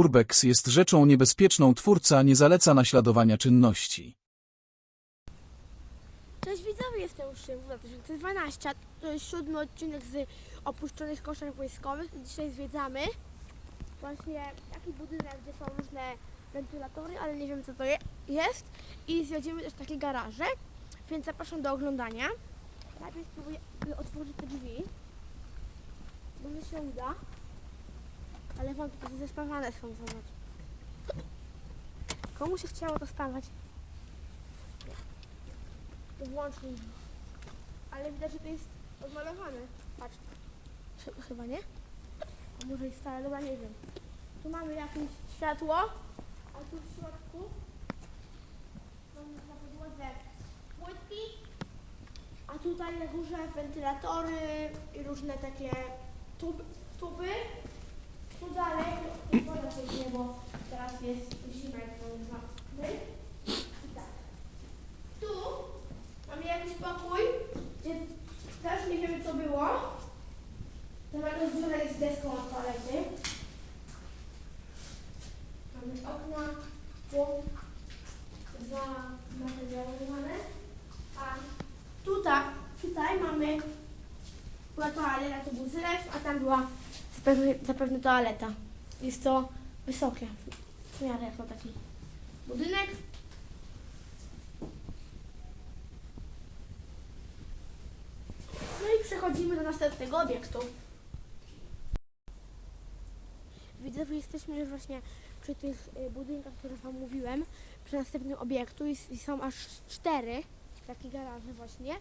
Urbex jest rzeczą niebezpieczną, twórca nie zaleca naśladowania czynności. Cześć widzowie, jestem Szym 2012. To jest siódmy odcinek z opuszczonych koszar wojskowych. Dzisiaj zwiedzamy właśnie taki budynek, gdzie są różne wentylatory, ale nie wiem co to je- jest. I zwiedzimy też takie garaże, więc zapraszam do oglądania. Najpierw spróbuję otworzyć te drzwi. Może się uda. Ale wątpię, że zespawane są, zobacz. Komu się chciało to stawać? Włącznik. Ale widać, że to jest odmalowane. Patrz. Ch- Chyba nie? A może jest stare, dobra, nie wiem. Tu mamy jakieś światło, a tu w środku mamy na podłodze płytki, a tutaj na górze wentylatory i różne takie tub, tuby. Dalej, woda dzieje, bo teraz jest zima, jak to. I tak. Tu Mamy jakiś pokój, gdzie też nie wiemy co było. Tam jakaś dziura jest z deską od toalety. Mamy okna, tu dwa materiałowane. A tutaj, tutaj mamy była toaleta, to był zlew, a tam była zapewne, zapewne toaleta. Jest to wysokie, w miarę jak to taki budynek. No i przechodzimy do następnego obiektu. Widzę, że jesteśmy już właśnie przy tych y, budynkach, które Wam mówiłem, przy następnym obiektu i są aż cztery takie garaże właśnie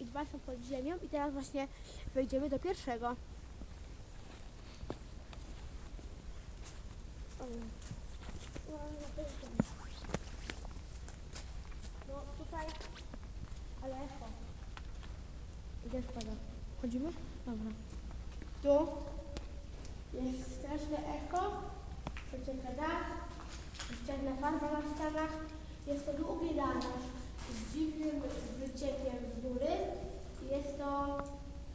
i dwa są pod ziemią i teraz właśnie wejdziemy do pierwszego. No, tutaj, ale echo. Gdzie spada? Dobra. Tu jest straszne echo, przecieka dach, jest czarna farba na ścianach. Jest to długi garaż z dziwnym wyciekiem z góry. Jest to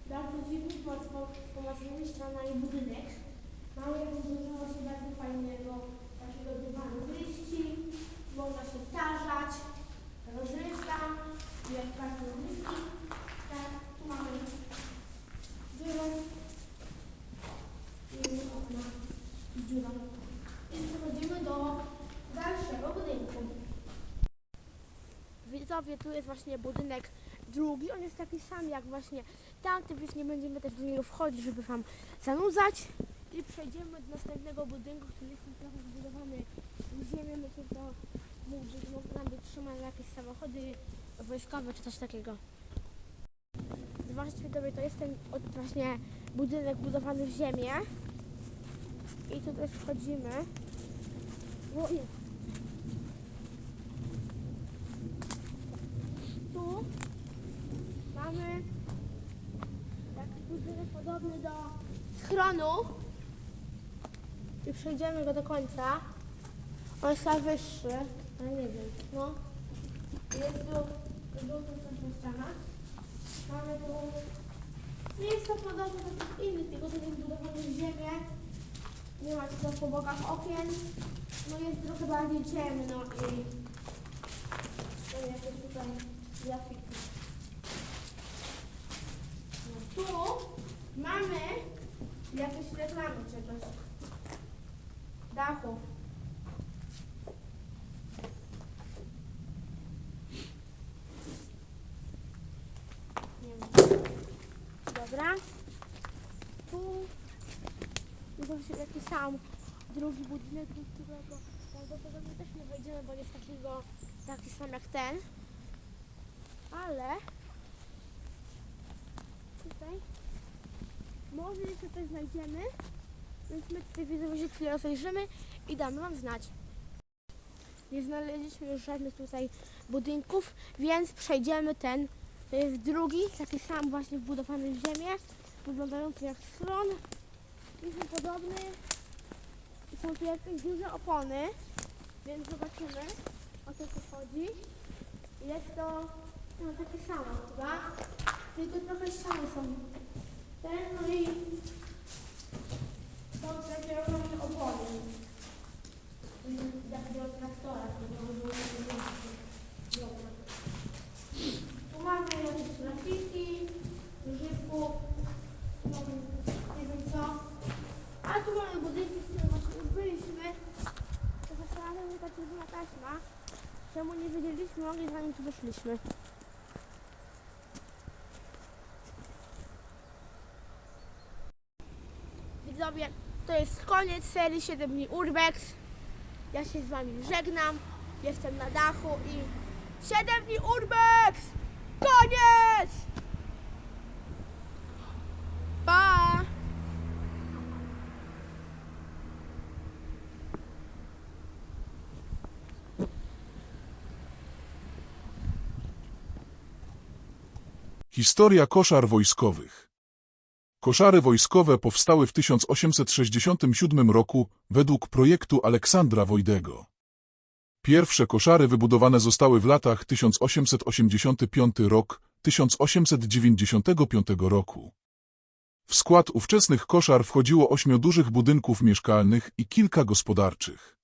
bardzo dziwny, pod pomożnymi ścianami budynek. Mamy dużo właśnie bardzo fajnego takiego dywanu z liści. Można się tarzać, rozrywka, jak bardzo rozrywki. Tak, tu mamy dziurę i okna z dziurą. I przechodzimy do dalszego budynku. Widzowie, tu jest właśnie budynek drugi. On jest taki sam jak właśnie tamty, więc nie będziemy też do niego wchodzić, żeby wam zanudzać. I przejdziemy do następnego budynku, który jest trochę zbudowany w ziemię. Myślę, że to mógł tam być trzymane jakieś samochody wojskowe czy coś takiego. Zobaczcie widzowie, to jest ten właśnie budynek budowany w ziemię. I tu też wchodzimy. O, jest. Tu mamy taki budynek podobny do schronu. I przejdziemy go do końca. On jest chyba wyższy, ale nie wiem. No. Jest tu żółta ściana. Mamy tu... Jest to podobne do tych innych, tylko to jest budowane w ziemię. Nie ma tutaj po bokach okien. No jest trochę bardziej ciemno i... No jakieś tutaj No tu mamy jakieś reklamy czegoś. Dachów. Nie wiem. Dobra. Tu właśnie taki sam drugi budynek, do którego prawdopodobnie też nie wejdziemy, bo jest takiego, taki sam jak ten. Ale tutaj może jeszcze coś znajdziemy, więc my tutaj widzimy, że chwilę rozejrzymy i damy Wam znać. Nie znaleźliśmy już żadnych tutaj budynków, więc przejdziemy ten. To jest drugi, taki sam właśnie wbudowany w ziemię, wyglądający jak schron. Jest podobny. I są tu jakieś duże opony, więc zobaczymy o co tu chodzi. Jest to no takie same chyba. Tylko no trochę same są. Ten no i są takie ogromne opony. Jak do traktora, to może było Dobra. Tu mamy jakieś grafiki, użytku, no, nie wiem co. A tu mamy budynki, z których właśnie już byliśmy. To zastanawiam się, ta czerwona taśma. Czemu nie wiedzieliśmy o niej, zanim tu weszliśmy. To jest koniec serii 7 dni Urbex. Ja się z wami żegnam. Jestem na dachu i 7 dni Urbex! Koniec! Pa! Historia koszar wojskowych Koszary wojskowe powstały w 1867 roku według projektu Aleksandra Wojdego. Pierwsze koszary wybudowane zostały w latach 1885 rok 1895 roku. W skład ówczesnych koszar wchodziło ośmiu dużych budynków mieszkalnych i kilka gospodarczych.